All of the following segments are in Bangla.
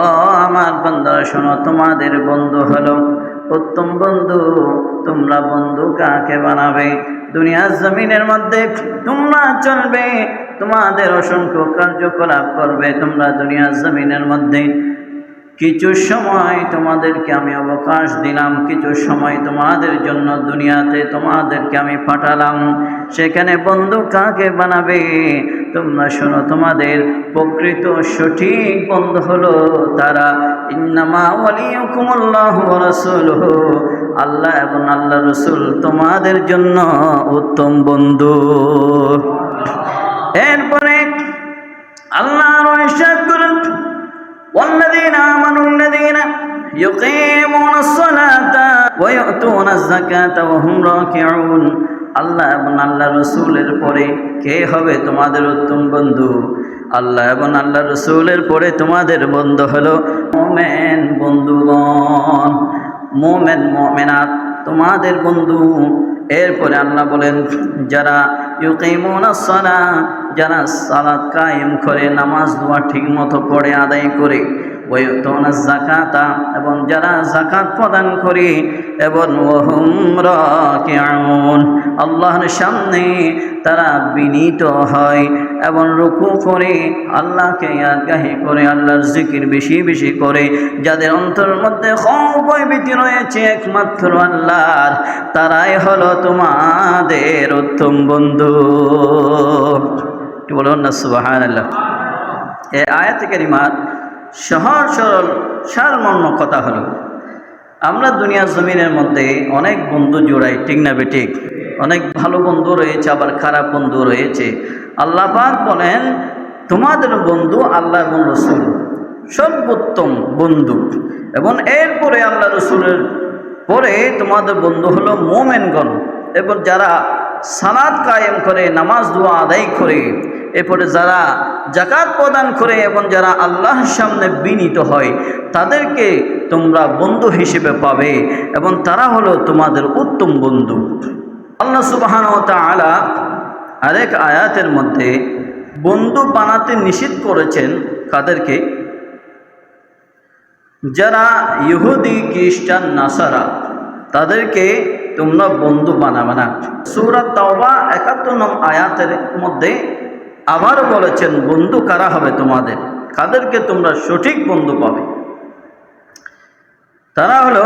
ও আমার বন্ধুরা শোনো, তোমাদের বন্ধু হলো উত্তম বন্ধু। তোমরা বন্ধু কাকে বানাবে? দুনিয়ার জমিনের মধ্যে তোমরা চলবে, তোমাদের অসংখ্য কার্যকলাপ করবে। তোমরা দুনিয়ার জমিনের মধ্যে কিছু সময় তোমাদেরকে আমি অবকাশ দিলাম, কিছু সময় তোমাদের জন্য দুনিয়াতে তোমাদেরকে আমি পাঠালাম। সেখানে বন্ধু কাকে বানাবে তোমরা শোনো তোমাদের প্রকৃত সঠিক বন্ধু হলো তারা ইন্নামা ওয়ালিয়াকুমুল্লাহু ওয়া রাসূলুহু আল্লাহ এবং আল্লাহ রসুল তোমাদের জন্য উত্তম বন্ধু এরপরে আল্লাহ রহস্যাত করেন والذين آمنوا الذين يقيمون الصلاة ويؤتون الزكاة وهم راكعون আল্লাহ এবং আল্লাহ রসুলের পরে কে হবে তোমাদের উত্তম বন্ধু? আল্লাহ এবং আল্লাহ রসুলের পরে তোমাদের বন্ধু হলো মোমেন বন্ধুগণ। মোমেন, মোমেনাত তোমাদের বন্ধু। এরপরে আল্লাহ বলেন, যারা ইউকিমুনা সালা যারা সালাত কায়েম করে, নামাজ দোয়া ঠিক মতো পড়ে, আদায় করে জাকাতা এবং যারা জাকাত প্রদান করে এবং আল্লাহর সামনে তারা বিনীত হয় এবং রুকু করে আল্লাহকে আগাহি করে, আল্লাহর জিকির বেশি বেশি করে, যাদের অন্তরের মধ্যে ভয় ভীতি রয়েছে একমাত্র আল্লাহর, তারাই হলো তোমাদের উত্তম বন্ধু। বলুন না সুবাহান আল্লাহ এ আয়াত কারিমার সহজ সরল, সারমর্ম কথা হলো, আমরা দুনিয়ার জমিনের মধ্যে অনেক বন্ধু জোড়াই, ঠিক না বেঠিক অনেক ভালো বন্ধু রয়েছে, আবার খারাপ বন্ধু রয়েছে। আল্লাহ পাক বলেন, তোমাদের বন্ধু আল্লাহ এবং রসুল সর্বোত্তম বন্ধু। এবং এরপরে আল্লাহ রসুলের পরে তোমাদের বন্ধু হলো মোমেনগণ। এবং যারা সালাদ কায়েম করে, নামাজ দোয়া আদায় করে এরপরে যারা জাকাত প্রদান করে এবং যারা আল্লাহর সামনে বিনীত হয়, তাদেরকে তোমরা বন্ধু হিসেবে পাবে এবং তারা হলো তোমাদের উত্তম বন্ধু। আল্লাহ সুবাহান তালা আরেক আয়াতের মধ্যে বন্ধু বানাতে নিষিদ্ধ করেছেন কাদেরকে? যারা ইহুদি, খ্রিস্টান, নাসারা, তাদেরকে তোমরা বন্ধু বানাবে না। সুরাত তাওবা একাত্তর নম আয়াতের মধ্যে আবারও বলেছেন বন্ধু কারা হবে তোমাদের কাদেরকে তোমরা সঠিক বন্ধু পাবে তারা হলো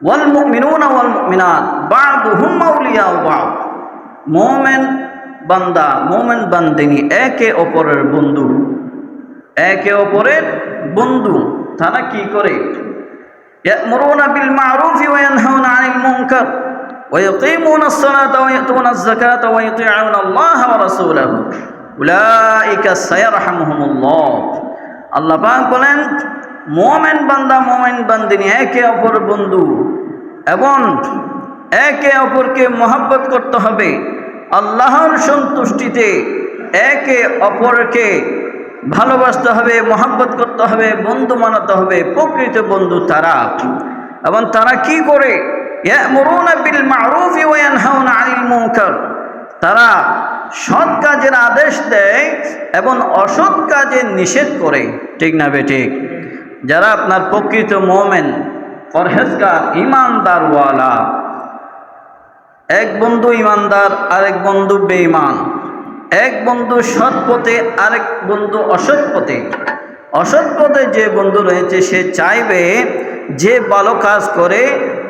ওয়াল মুমিনুনা ওয়াল মুমিনাত বা'দুহুম আউলিয়াউ বা'দ মুমিন বান্দা মুমিন বান্দিনী একে অপরের বন্ধু একে অপরের বন্ধু তারা কি করে يأمرون بالمعروف وينهون عن المنكر ويقيمون الصلاة ويؤتون الزكاة ويطيعون الله ورسوله أولئك سيرحمهم الله আল্লাহ পাক বলেন মোমেন বান্দা মোমেন বান্দিনী একে অপর বন্ধু এবং একে অপরকে মহাব্বত করতে হবে আল্লাহর সন্তুষ্টিতে একে অপরকে ভালোবাসতে হবে মহাব্বত করতে হবে বন্ধু মানাতে হবে প্রকৃত বন্ধু তারা এবং তারা কি করে তারা সৎ কাজের আদেশ দেয় এবং অসৎ কাজে নিষেধ করে। ঠিক না বে ঠিক? যারা আপনার প্রকৃত মোমেন, পরহেজগার ইমানদারওয়ালা এক বন্ধু ইমানদার আরেক বন্ধু বেঈমান, এক বন্ধু সৎ পথে, আরেক বন্ধু অসৎ পথে অসৎ পথে যে বন্ধু রয়েছে, সে চাইবে যে ভালো কাজ করে,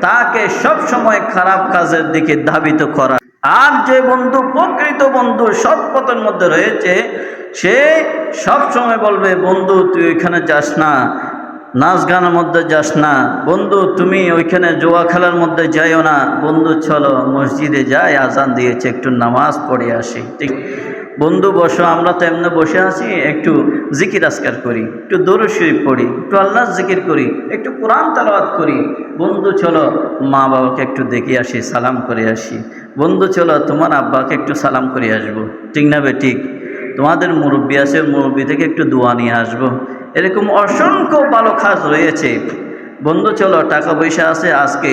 তাকে সব সময় খারাপ কাজের দিকে ধাবিত করা। আর যে বন্ধু, প্রকৃত বন্ধু সৎ পথের মধ্যে রয়েছে, সে সব সময় বলবে, বন্ধু, তুই ওইখানে যাস না, নাচ গানের মধ্যে যাস না। বন্ধু, তুমি ওইখানে জোয়া খেলার মধ্যে যাইও না। বন্ধু, চলো মসজিদে যাই, আজান দিয়েছে, একটু নামাজ পড়ে আসি। ঠিক বন্ধু বসো, আমরা তো এমনি বসে আছি, একটু জিকির আজকার করি, একটু দরু শরীফ পড়ি, একটু আল্লাহ জিকির করি, একটু কোরআন তালাবাদ করি। বন্ধু চলো, মা বাবাকে একটু দেখে আসি, সালাম করে আসি। বন্ধু চলো, তোমার আব্বাকে একটু সালাম করে আসব। ঠিক না বে, ঠিক? তোমাদের মুরব্বী আছে, মুরব্বী থেকে একটু দোয়া নিয়ে আসব। এরকম অসংখ্য ভালো কাজ রয়েছে। বন্ধু চলো, টাকা পয়সা আছে, আজকে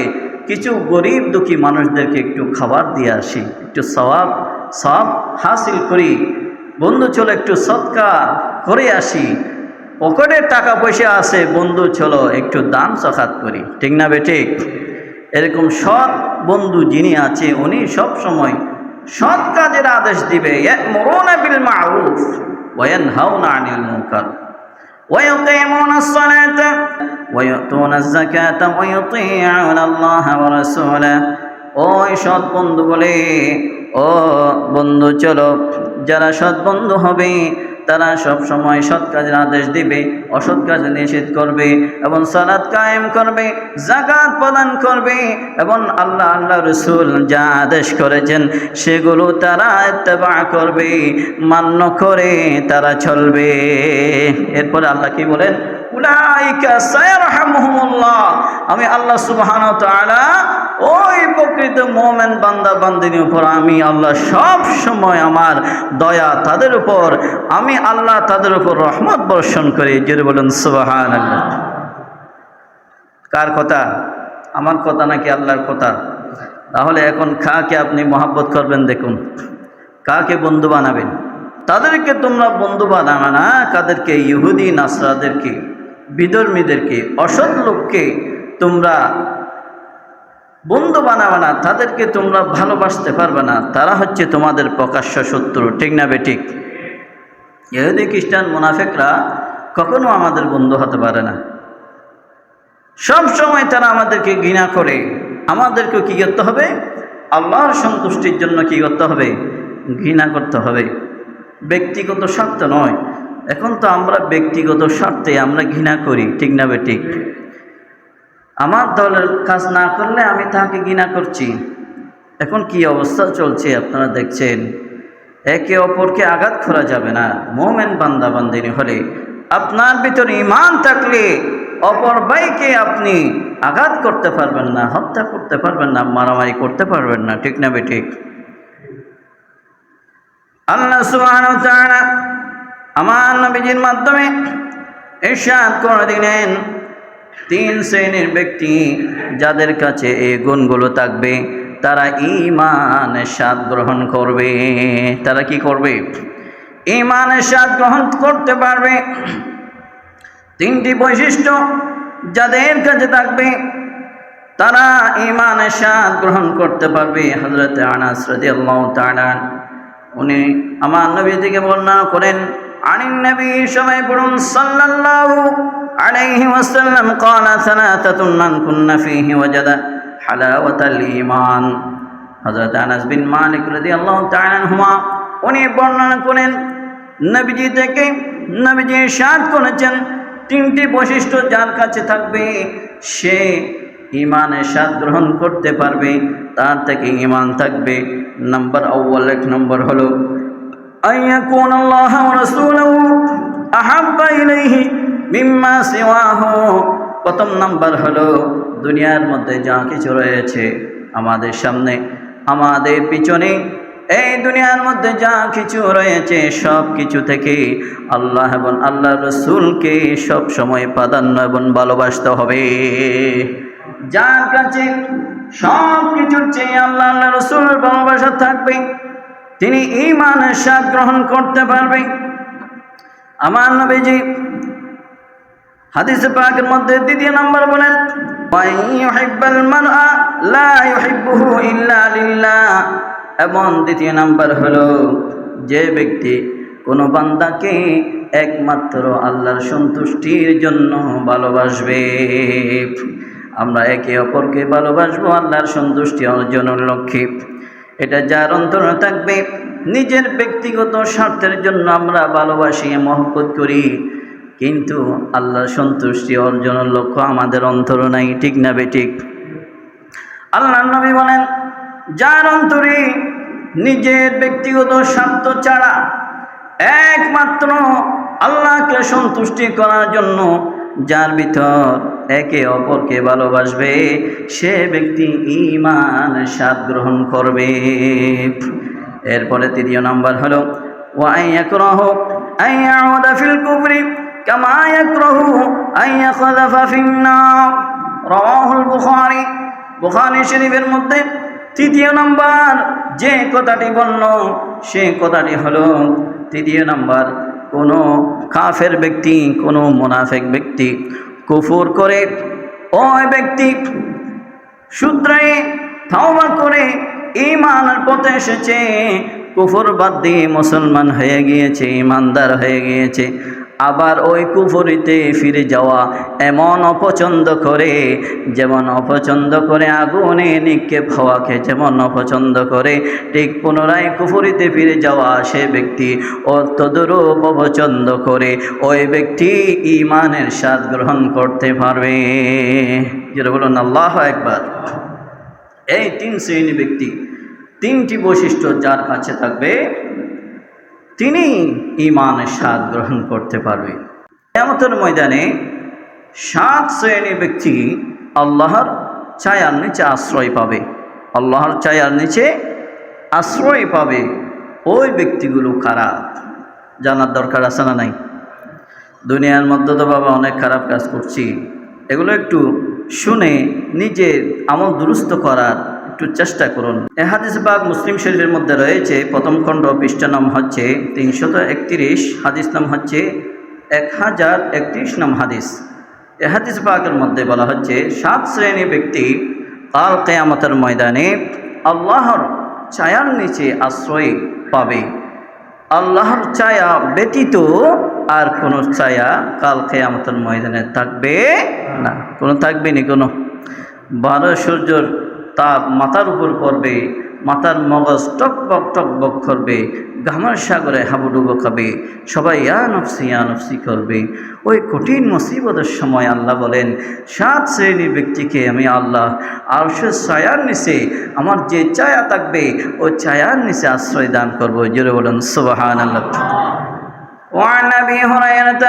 কিছু গরিব দুঃখী মানুষদেরকে একটু খাবার দিয়ে আসি, একটু সবাব সব হাসিল করি বন্ধু চলো একটু সৎকা করে আসি পকেটে টাকা পয়সা আছে বন্ধু চলো একটু দান সখাত করি ঠিক না বে ঠিক এরকম সৎ বন্ধু যিনি আছে উনি সব সময় সৎ কাজের আদেশ দিবে মরুনা বিল মারুফ ওয়ানহাউনা আনিল মুনকার ويقيمون الصلاة ويؤتون الزكاة ويطيعون الله ورسوله ওই সৎ বন্ধু বলে ও বন্ধু, চলো। যারা সৎ বন্ধু হবে, তারা সব সময় সৎ কাজের আদেশ দিবে, অসৎ কাজ নিষেধ করবে এবং সালাদ কায়েম করবে জাকাত প্রদান করবে এবং আল্লাহ আল্লাহ রসুল যা আদেশ করেছেন, সেগুলো তারা এত্তেবা করবে, মান্য করে তারা চলবে। এরপরে আল্লাহ কি বলেন? আমি আল্লাহ সুবহানাহু ওয়া তাআলা ওই প্রকৃত মোমেন বান্দা বান্দিনীর উপর আমি আল্লাহ সব সময় আমার দয়া তাদের উপর, আমি আল্লাহ তাদের উপর রহমত বর্ষণ করি। যদি বলুন সুবাহান কার কথা? আমার কথা নাকি আল্লাহর কথা? তাহলে এখন কাকে আপনি মহাব্বত করবেন দেখুন। কাকে বন্ধু বানাবেন? তাদেরকে তোমরা বন্ধু বানাবে না। কাদেরকে? ইহুদি, নাসরাদেরকে, বিধর্মীদেরকে, অসৎ লোককে তোমরা বন্ধু বানাবে না, তাদেরকে তোমরা ভালোবাসতে পারবে না, তারা হচ্ছে তোমাদের প্রকাশ্য শত্রু, ঠিক না বেঠিক ইহুদি, খ্রিস্টান, মুনাফেকরা কখনো আমাদের বন্ধু হতে পারে না। সব সময় তারা আমাদেরকে ঘৃণা করে, আমাদেরকেও কী করতে হবে? আল্লাহর সন্তুষ্টির জন্য কী করতে হবে? ঘৃণা করতে হবে। ব্যক্তিগত স্বার্থ নয়। এখন তো আমরা ব্যক্তিগত স্বার্থে আমরা ঘৃণা করি, ঠিক না বে ঠিক? আমার দলের কাজ না করলে আমি তাকে ঘৃণা করছি। এখন কি অবস্থা চলছে আপনারা দেখছেন? একে অপরকে আঘাত করা যাবে না। মোমেন বান্দা বান্দিনী হলে আপনার ভিতরে ইমান থাকলে অপর ভাইকে আপনি আঘাত করতে পারবেন না, হত্যা করতে পারবেন না, মারামারি করতে পারবেন না। ঠিক না বে ঠিক আল্লাহ তাআলা আমার নবীজির মাধ্যমে ইরশাদ করে দিলেন। তিন শ্রেণির ব্যক্তি যাদের কাছে এই গুণগুলো থাকবে, তারা ইমানের স্বাদ গ্রহণ করবে। তারা কি করবে? ইমানের স্বাদ গ্রহণ করতে পারবে। তিনটি বৈশিষ্ট্য যাদের কাছে থাকবে, তারা ইমানের স্বাদ গ্রহণ করতে পারবে। হজরত আনাস রাদিয়াল্লাহু তাআলা উনি আমার নবী থেকে বর্ণনা করেন, আনিন নবী, সবাই পড়ুন সাল্লাল্লাহু আলাইহি ওয়াসাল্লাম قال ثلاثه من كن فيه وجد حلاوه الايمان হযরত আনাস বিন মালিক রাদিয়াল্লাহু তাআলা আনহুমা উনি বর্ণনা করেন নবীজি থেকে নবীজি ইরশাদ করেছেন তিনটি বৈশিষ্ট্য যার কাছে থাকবে সে ইমানের স্বাদ গ্রহণ করতে পারবে তার থেকে ইমান থাকবে নাম্বার আউ্বাল এক নম্বর হলো আইয়াকুন আল্লাহ রাসূলুহু আহাব্বা ইলাইহি মিম্মা সিওয়াহু। প্রথম নাম্বার হলো, দুনিয়ার মধ্যে যা কিছু রয়েছে আমাদের সামনে, আমাদের পিছনে, এই দুনিয়ার মধ্যে যা কিছু রয়েছে সব কিছু থেকে আল্লাহ এবং আল্লাহ রসুলকে সব সময় প্রাধান্য এবং ভালোবাসতে হবে। যার কাছে সব কিছুর চেয়ে আল্লাহ আল্লাহ রসুলের ভালোবাসা থাকবে, তিনি ইমানের স্বাদ গ্রহণ করতে পারবে। আমার নবীজি হাদিসে পাকের মধ্যে দ্বিতীয় নম্বর বলেন এবং দ্বিতীয় নাম্বার হলো, যে ব্যক্তি কোনো বান্দাকে একমাত্র আল্লাহর সন্তুষ্টির জন্য ভালোবাসবে। আমরা একে অপরকে ভালোবাসবো আল্লাহর সন্তুষ্টি অর্জনের লক্ষ্যে। এটা যার অন্তরে থাকবে, নিজের ব্যক্তিগত স্বার্থের জন্য আমরা ভালোবাসি, মহব্বত করি। কিন্তু আল্লাহর সন্তুষ্টি অর্জনের লক্ষ্য আমাদের অন্তর নাই, ঠিক না বেঠিক আল্লাহ নবী বলেন, যার অন্তরে নিজের ব্যক্তিগত স্বার্থ ছাড়া একমাত্র আল্লাহকে সন্তুষ্টি করার জন্য যার ভিতর একে অপরকে ভালোবাসবে, সে ব্যক্তি ইমান স্বাদ গ্রহণ করবে। এরপরে তৃতীয় নম্বর হলো, ওয়াইয়াকরাহ আইয়াউদা ফিল কুফরি কামা ইয়াকরাহু আইয়াখযাফা ফিন নার রাওয়াহুল বুখারী বুখারী শরীফের মধ্যে তৃতীয় নাম্বার, যে কথাটি বলল, সে কথাটি হলো, তৃতীয় নাম্বার, কোনো কাফের ব্যক্তি, কোনো মোনাফেক ব্যক্তি কুফুর করে, ওই ব্যক্তি শুদ্রায় থাওবা করে ইমানের পথে এসেছে, কুফর বাদ দিয়ে মুসলমান হয়ে গিয়েছে ইমানদার হয়ে গিয়েছে। আবার ওই কুফরিতে ফিরে যাওয়া এমন অপছন্দ করে, যেমন অপছন্দ করে আগুনে নিক্ষেপ হওয়াকে যেমন অপছন্দ করে ঠিক পুনরায় কুফরিতে ফিরে যাওয়া সে ব্যক্তি অত্যদূরূপ অপছন্দ করে, ওই ব্যক্তি ইমানের স্বাদ গ্রহণ করতে পারবে। যেটা বলুন, আল্লাহ একবার। এই তিন শ্রেণি ব্যক্তি, তিনটি বৈশিষ্ট্য যার কাছে থাকবে তিনি ইমানের স্বাদ গ্রহণ করতে পারবে। এমতের ময়দানে সাত শ্রেণি ব্যক্তি আল্লাহর ছায়ার নিচে আশ্রয় পাবে। আল্লাহর ছায়ার নিচে আশ্রয় পাবে ওই ব্যক্তিগুলো কারা? জানার দরকার আছে না নাই? দুনিয়ার মধ্যে তো বাবা অনেক খারাপ কাজ করছি। এগুলো একটু শুনে নিজের আমল দুরুস্ত করার একটু চেষ্টা করুন। এ হাদিস বাগ মুসলিম শরীফের মধ্যে রয়েছে, প্রথম খণ্ড পৃষ্ঠা নাম হচ্ছে তিনশত একত্রিশ, হাদিস নাম হচ্ছে এক হাজার একত্রিশ নাম হাদিস। এ হাদিস বাগের মধ্যে বলা হচ্ছে, সাত শ্রেণি ব্যক্তি কাল কেয়ামতের ময়দানে আল্লাহর ছায়ার নিচে আশ্রয় পাবে। আল্লাহর ছায়া ব্যতীত আর কোনো ছায়া কাল কেয়ামতের ময়দানে থাকবে না। কোনো থাকবে নি কোনো? বারো সূর্যর তাপ মাথার উপর পড়বে, মাথার মগজ টকবক টকবক করবে, ঘামার সাগরে হাবুডুবো খাবে, সবাই ইয়া নফসি ইয়া নফসি করবে। ওই কঠিন মুসিবতের সময় আল্লাহ বলেন, সাত শ্রেণির ব্যক্তিকে আমি আল্লাহ আর সে ছায়ার নিচে, আমার যে ছায়া থাকবে, ওই ছায়ার নিচে আশ্রয় দান করব। জোরে বলেন সুবাহান আল্লাহ وعن ابي هريره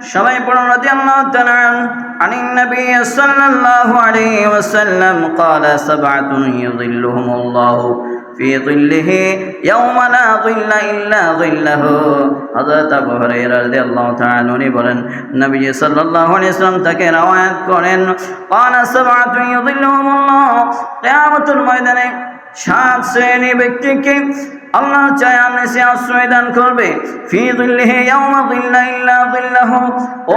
شريح رضي الله تعالى عنه عن النبي صلى الله عليه وسلم قال سبعه يظلهم الله في ظله يوم لا ظل الا ظله হযরত আবু হুরায়রা রাদিয়াল্লাহু তাআলা উনি বলেন নবী সাল্লাল্লাহু আলাইহি ওয়াসাল্লাম তাকে রওয়ায়াত করেন قال سبعه يظلهم الله কিয়ামতের ময়দানে সাত শ্রেণি ব্যক্তিকে আল্লাহ চায় নিচে আশ্রয় দান করবে। ফি দিল্লিহি ইয়াউমা দিল্লা ইল্লা দিল্লাহু।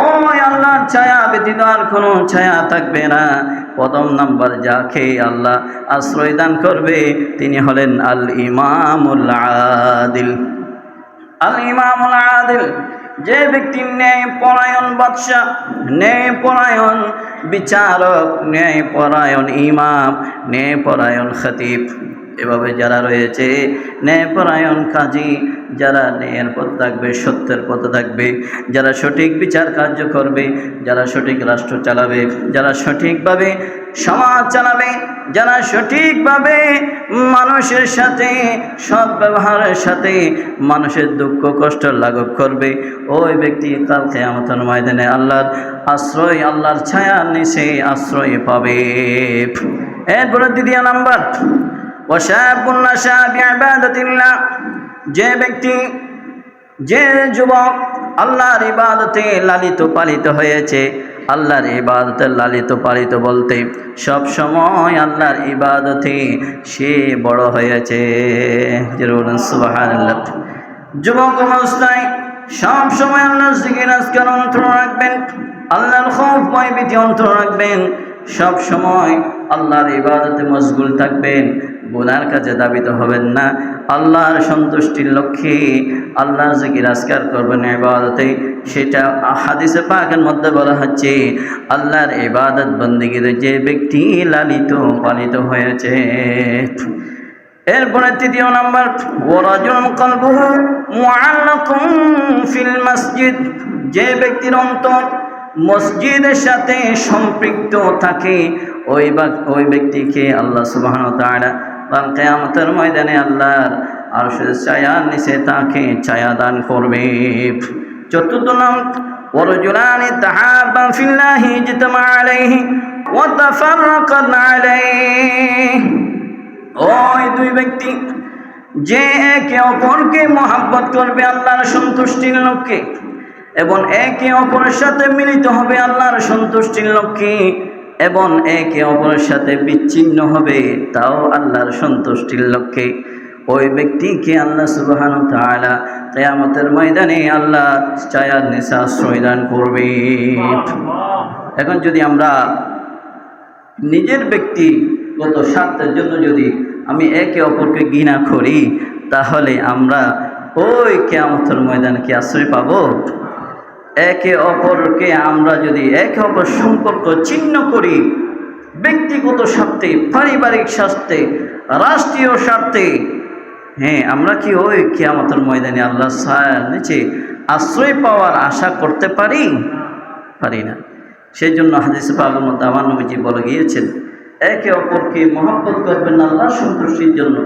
ও আল্লাহর ছায়া, ব্যতীত আর কোনো ছায়া থাকবে না। প্রথম নাম্বার যাকে আল্লাহ আশ্রয় দান করবে, তিনি হলেন আল ইমামুল আদিল। আল ইমামুল আদিল, যে ব্যক্তি ন্যায় পরায়ণ বাদশাহ ন্যায় পরায়ণ বিচারক ন্যায়পরায়ণ ইমাম ন্যায়পরায়ণ খতিব। এভাবে যারা রয়েছে, ন্যায়পরায়ণ কাজী, যারা ন্যায়ের পথ থাকবে, সত্যের পথে থাকবে, যারা সঠিক বিচার কার্য করবে, যারা সঠিক রাষ্ট্র চালাবে, যারা সঠিকভাবে সমাজ চালাবে, যারা সঠিকভাবে মানুষের সাথে, সৎ ব্যবহারের সাথে মানুষের দুঃখ, কষ্ট, লাঘব করবে, ওই ব্যক্তি কালকে আমাদের ময়দানে আল্লাহর আশ্রয়, আল্লাহর ছায়ার নিচে আশ্রয় পাবে। এরপরে দ্বিতীয় নাম্বার যে ব্যক্তি, যে যুবক আল্লাহর ইবাদতে লালিত পালিত হয়েছে, আল্লাহর ইবাদতে লালিত পালিত বলতে সব সময় আল্লাহর ইবাদতে সে বড় হয়েছে। যুবক অবস্থায় সব সময় আল্লাহর জিকির, আজকার অন্তর রাখবেন, আল্লাহর খুব ভয় অন্তর রাখবেন, সব সময় আল্লাহর ইবাদতে মশগুল থাকবেন। গুনার কাজে দাবিত হবেন না। আল্লাহর সন্তুষ্টির লক্ষ্যে আল্লাহর জিকির আজকার করবেন ইবাদতে। সেটা হাদিসে পাকের মধ্যে বলা হচ্ছে, আল্লাহর ইবাদত বন্দিগিতে যে ব্যক্তি লালিত, পালিত হয়েছে। এরপরে তৃতীয় নাম্বার ওরাজুন কলবুহু ফিল মসজিদ। যে ব্যক্তির অন্তর মসজিদের সাথে সম্পৃক্ত থাকে, ওই ওই ব্যক্তিকে আল্লাহ সুবাহন তাআলা বা কেয়ামতের ময়দানে আল্লাহর আর ছায়ার নিচে তাকে ছায়া দান করবে চতুর্থ নাম ورجلان تحابا في الله اجتمع عليه وتفرقا عليه ওই দুই ব্যক্তি যে একে অপরকে মহাব্বত করবে আল্লাহর সন্তুষ্টির লক্ষ্যে এবং একে অপরের সাথে মিলিত হবে আল্লাহর সন্তুষ্টির লক্ষ্যে এবং একে অপরের সাথে বিচ্ছিন্ন হবে, তাও আল্লাহর সন্তুষ্টির লক্ষ্যে। ওই ব্যক্তিকে আল্লাহ সুবহান তাআলা কেয়ামতের ময়দানে আল্লাহ ছায়ার নিশা আশ্রয় করবে। এখন যদি আমরা নিজের ব্যক্তিগত স্বার্থের জন্য যদি আমি একে অপরকে ঘৃণা করি, তাহলে আমরা ওই কেয়ামতের ময়দানে কি আশ্রয় পাবো? একে অপরকে আমরা যদি একে অপর সম্পর্ক ছিন্ন করি, ব্যক্তিগত স্বার্থে, পারিবারিক স্বার্থে, রাষ্ট্রীয় স্বার্থে হ্যাঁ আমরা কি ওই কেয়ামতের ময়দানে আল্লাহ ছায়ার নিচে আশ্রয় পাওয়ার আশা করতে পারি? পারি না। সেই জন্য হাদিস পাকের মধ্যে আমার নবীজি বলে গিয়েছেন, একে অপরকে মহব্বত করবেন আল্লাহ সন্তুষ্টির জন্য।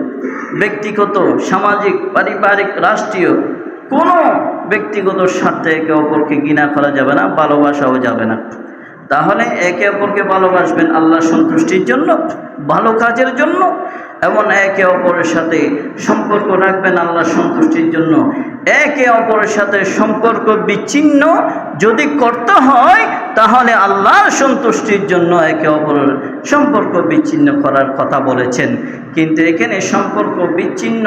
ব্যক্তিগত, সামাজিক, পারিবারিক, রাষ্ট্রীয় কোনো ব্যক্তিগত স্বার্থে একে অপরকে ঘৃণা করা যাবে না, ভালোবাসাও যাবে না। তাহলে একে অপরকে ভালোবাসবেন আল্লাহ সন্তুষ্টির জন্য, ভালো কাজের জন্য এবং একে অপরের সাথে সম্পর্ক রাখবেন আল্লাহ সন্তুষ্টির জন্য। একে অপরের সাথে সম্পর্ক বিচ্ছিন্ন যদি করতে হয়, তাহলে আল্লাহর সন্তুষ্টির জন্য একে অপরের সম্পর্ক বিচ্ছিন্ন করার কথা বলেছেন। কিন্তু এখানে সম্পর্ক বিচ্ছিন্ন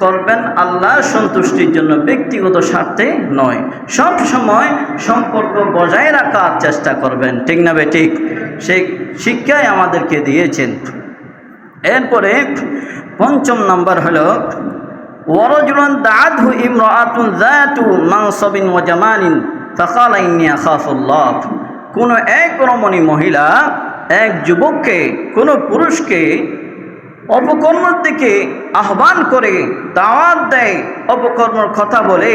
করবেন আল্লাহ সন্তুষ্টির জন্য ব্যক্তিগত স্বার্থে নয়। সব সময় সম্পর্ক বজায় রাখার চেষ্টা করবেন। ঠিক না ঠিক? সেই শিক্ষাই আমাদেরকে দিয়েছেন। এরপরে পঞ্চম নাম্বার হলো, ওয়ারজুলান দাআতহু ইমরাআতুন যাতু মানসাবিন ওয়া জামালিন ফাকালা ইন্নী আখাফুল্লাহ। কোন এক রমণী মহিলা এক যুবককে, কোনো পুরুষকে অপকর্মের দিকে আহ্বান করে, দাওয়াত দেয়, অপকর্মের কথা বলে,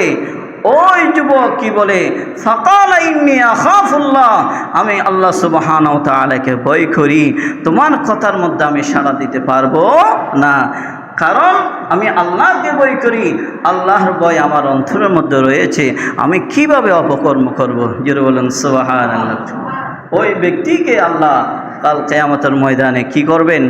ওই যুবক কি বলে? সকাল আমি আল্লাহ সুবাহান তালাকে ভয় করি, তোমার কথার মধ্যে আমি সাড়া দিতে পারব না। কারণ আমি আল্লাহকে বই করি, আল্লাহর বই আমার অন্তরের মধ্যে রয়েছে, আমি কীভাবে অপকর্ম করব? জোরে বলেন সুবাহান ওই ব্যক্তিকে আল্লাহ কাল কেয়ামতের ময়দানে কি করবেন?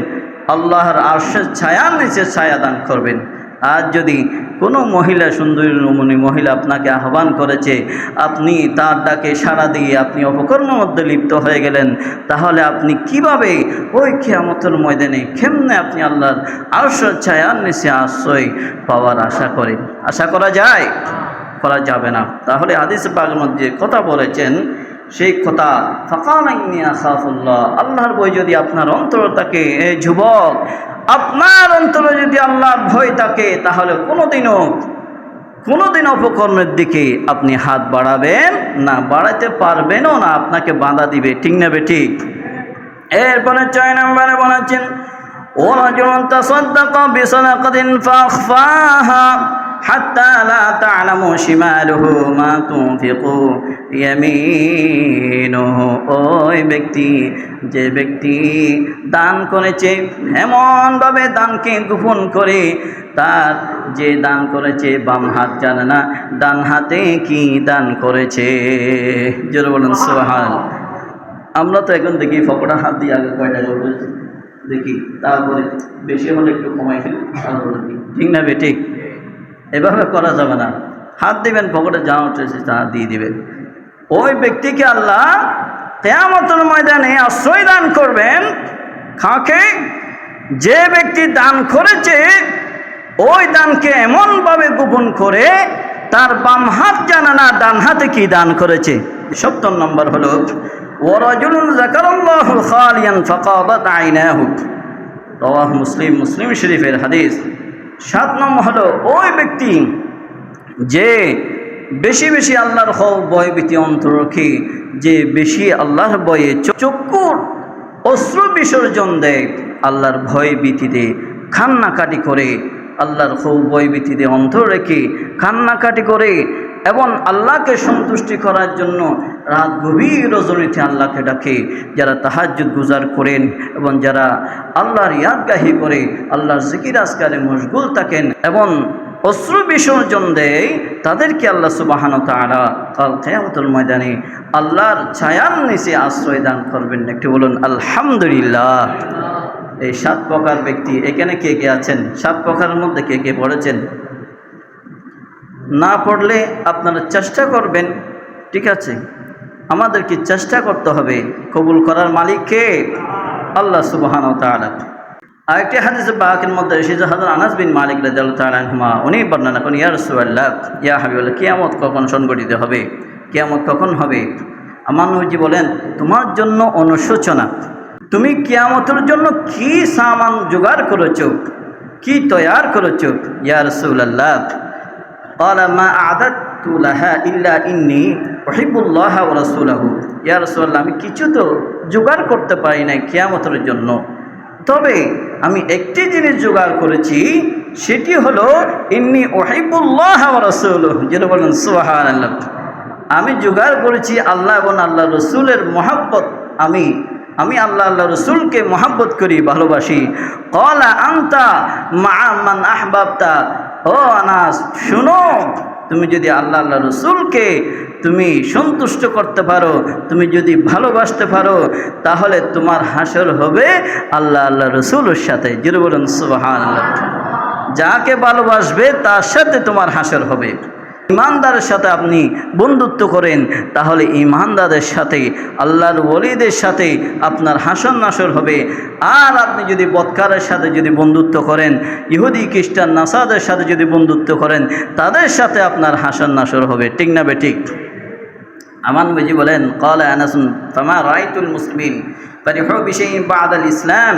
আল্লাহর আর্শের ছায়ার নিচে ছায়া দান করবেন। আর যদি কোনো মহিলা সুন্দরী রমণী মহিলা আপনাকে আহ্বান করেছে, আপনি তার ডাকে সাড়া দিয়ে আপনি অপকর্মের মধ্যে লিপ্ত হয়ে গেলেন, তাহলে আপনি কীভাবে ওই খেয়ামতের ময়দানে কেমনে আপনি আল্লাহর আর্শের ছায়ার নিচে আশ্রয় পাওয়ার আশা করেন? আশা করা যায়? করা যাবে না। তাহলে আদিস পাকের যে কথা বলেছেন সেই কথা ফাঁকামাইনি আসাফুল্লাহ আল্লাহর বই যদি আপনার অন্তর থাকে, এ যুবক, আপনার অন্তরে যদি আল্লাহর ভয় থাকে, তাহলে কোনোদিনও, কোনোদিন অপকর্মের দিকে আপনি হাত বাড়াবেন না, বাড়াতে পারবেনও না, আপনাকে বাঁধা দিবে, ঠিক নেবে ঠিক? এরপরে ছয় নম্বরে বানাচ্ছেন ও রজন তা সদ্যা কবি ফাহা حتى لا تعلم شماله ما تنفق يمينه ওই ব্যক্তি যে ব্যক্তি দান করেছে এমনভাবে দানকে গোপন করে তার যে দান করেছে বাম হাত জানে না ডান হাতে কি দান করেছে জোরে বলুন সোহান আমরা তো এখন দেখি ফকড়া হাত দিয়ে আগে কয়টা করেছি দেখি তারপরে বেশি হলে একটু কমাই ফেলি তারপরে দিই। ঠিক না বে ঠিক এভাবে করা যাবে না। হাত দিবেন, পকেটে যা উঠেছে তা দিয়ে দিবেন। ওই ব্যক্তিকে আল্লাহ কেয়ামতের ময়দানে আশ্রয় দান করবেন, খাকে যে ব্যক্তি দান করেছে, ওই দানকে এমনভাবে গোপন করে তার বাম হাত জানে না, ডান হাতে কি দান করেছে। সপ্তম নম্বর হলো ওরাজুল মুসলিম মুসলিম শরীফের হাদিস। সাত নম্বর হলো ওই ব্যক্তি যে বেশি বেশি আল্লাহর হও ভয় ভীতি অন্তর রাখে যে বেশি আল্লাহর চ- চক্ষুর অশ্রু বিসর্জন দেয়, আল্লাহর ভয় ভীতিতে কান্নাকাটি করে, আল্লাহর হৌ ভয় ভীতিতে অন্তর রেখে কান্নাকাটি করে এবং আল্লাহকে সন্তুষ্টি করার জন্য রাত গভীর রজনীতে আল্লাহকে ডাকে, যারা তাহাজ্জুদ গুজার করেন এবং যারা আল্লাহর ইয়াদগাহি করে, আল্লাহর জিকির আজকারে মশগুল থাকেন এবং অশ্রু বিসর্জন দেয়, তাদেরকে আল্লাহ সুবাহান তারা কাল কেয়ামতুল ময়দানে আল্লাহর ছায়ার নিচে আশ্রয় দান করবেন। একটু বলুন, আলহামদুলিল্লাহ। এই সাত প্রকার ব্যক্তি, এখানে কে কে আছেন? সাত প্রকারের মধ্যে কে কে পড়েছেন? না পড়লে আপনারা চেষ্টা করবেন, ঠিক আছে? আমাদেরকে চেষ্টা করতে হবে কবুল করার মালিক কে আল্লাহ সুবাহান তাআলা আরেকটি হাদিস বাকের মধ্যে এসেছে হাজার আনাস বিন মালিক রাহুমা উনি বর্ণনা করেন ইয়া রসুল্লাহ ইয়া হাবিবুল্লাহ কিয়ামত কখন সংগঠিত হবে কিয়ামত কখন হবে আমার নবীজি বলেন তোমার জন্য অনুশোচনা তুমি কিয়ামতের জন্য কি সামান জোগাড় করেছো কি তৈয়ার করেছো ইয়া রসুল্লাহ قال ما أعددت لها إلا إني ওহিবুল্লাহ রাসুলাহু। ইয়া রসুল্লাহ আমি কিছু তো জোগাড় করতে পারি নাই কেয়ামতের জন্য। তবে আমি একটি জিনিস জোগাড় করেছি, সেটি হলো, ইন্নি ওহিবুল্লাহ রসুল যেটা বলেন সোহান আল্লাহ আমি জোগাড় করেছি আল্লাহ এবং আল্লাহ রসুলের মহাব্বত। আমি আমি আল্লাহ আল্লাহ রসুলকে মহাব্বত করি, ভালোবাসি। কলা আন্তা মা আহবাবতা। ও আনাস, শুনো তুমি যদি আল্লাহ আল্লাহ রসুলকে তুমি সন্তুষ্ট করতে পারো, তুমি যদি ভালোবাসতে পারো, তাহলে তোমার হাসর হবে আল্লাহ আল্লাহ রসুলের সাথে। জিরু বলুন আল্লাহ যাকে ভালোবাসবে, তার সাথে তোমার হাসর হবে। ইমানদারের সাথে আপনি বন্ধুত্ব করেন, তাহলে ইমানদারের সাথে, আল্লাহর ওলিদের সাথে আপনার হাসন নাসর হবে। আর আপনি যদি বৎকারের সাথে যদি বন্ধুত্ব করেন, ইহুদি, খ্রিস্টান, নাসাদের সাথে যদি বন্ধুত্ব করেন, তাদের সাথে আপনার হাসন নাসর হবে। ঠিক না বে ঠিক? আমান বুঝি বলেন কলা আনাসুন তামা রাইতুল মুসলিম ফারিহু বিশাইইন বাদাল ইসলাম।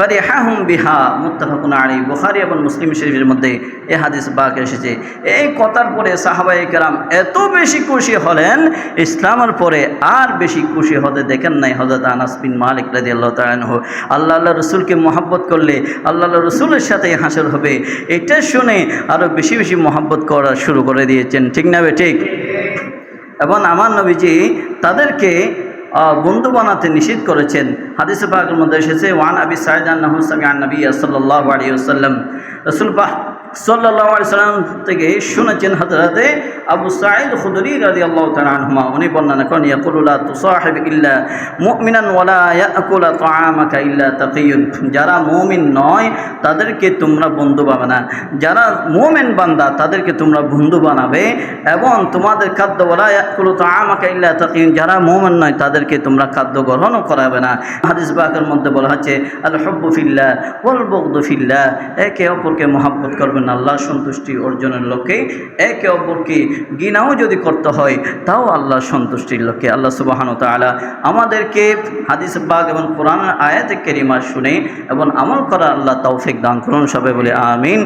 ফারিহাহুম বিহা মুত্তাফাকুন আলী বুখারী এবং মুসলিম শরীফের মধ্যে এ হাদিস বাক এসেছে। এই কথার পরে সাহাবাই কেরাম এত বেশি খুশি হলেন, ইসলামের পরে আর বেশি খুশি হতে দেখেন নাই হজরত আনাস বিন মালিক রাদি আল্লাহ তালানহ আল্লাহ আল্লাহ রসুলকে মহাব্বত করলে, আল্লাহ আল্লাহ রসুলের সাথে হাসর হবে। এটা শুনে আরও বেশি বেশি মহাব্বত করা শুরু করে দিয়েছেন। ঠিক না বে ঠিক? এবং আমার নবীজি তাদেরকে বন্ধু বানাতে নিষেধ করেছেন। হাদিসে পাকের মধ্যে এসেছে, ওয়ান আবি সাইদ আন্নাহুসামি আন নবী সাল্লাহ আলী আসাল্লাম রসুল পাহ সাল্লাহ সাল্লাম থেকে শুনেছেন হাজরাতে আবু সাইদ খুদরি রাজি আল্লাহ তালহুমা উনি বর্ণনা করেন ইয়াকুল্লাহ তুসাহেব ইল্লা মুমিনান ওয়ালা ইয়াকুলা তাআমাকা ইল্লা তাকিয়ুন। যারা মুমিন নয়, তাদেরকে তোমরা বন্ধু পাবে না। যারা মুমিন বান্দা, তাদেরকে তোমরা বন্ধু বানাবে। এবং তোমাদের খাদ্য ওয়ালা ইয়াকুলু তাআমাকা ইল্লা তাকিয়ুন। যারা মুমিন নয়, তাদেরকে তোমরা খাদ্য গ্রহণও করাবে না। হাদিস বাকের মধ্যে বলা হচ্ছে আল হব্বু ফিল্লাহ ওয়াল বগদু ফিল্লাহ। একে অপরকে মহাব্বত করবেন আল্লাহ সন্তুষ্টি অর্জনের লক্ষ্যে একে অপরকে গিনাও যদি করতে হয়, তাও আল্লাহ সন্তুষ্টির লক্ষ্যে আল্লাহ সুবাহন তালা আমাদেরকে হাদিস বাগ এবং কোরআন আয়াতে কেরিমা শুনে এবং আমল করা আল্লাহ তৌফিক দান করুন সবাই বলে আমিন।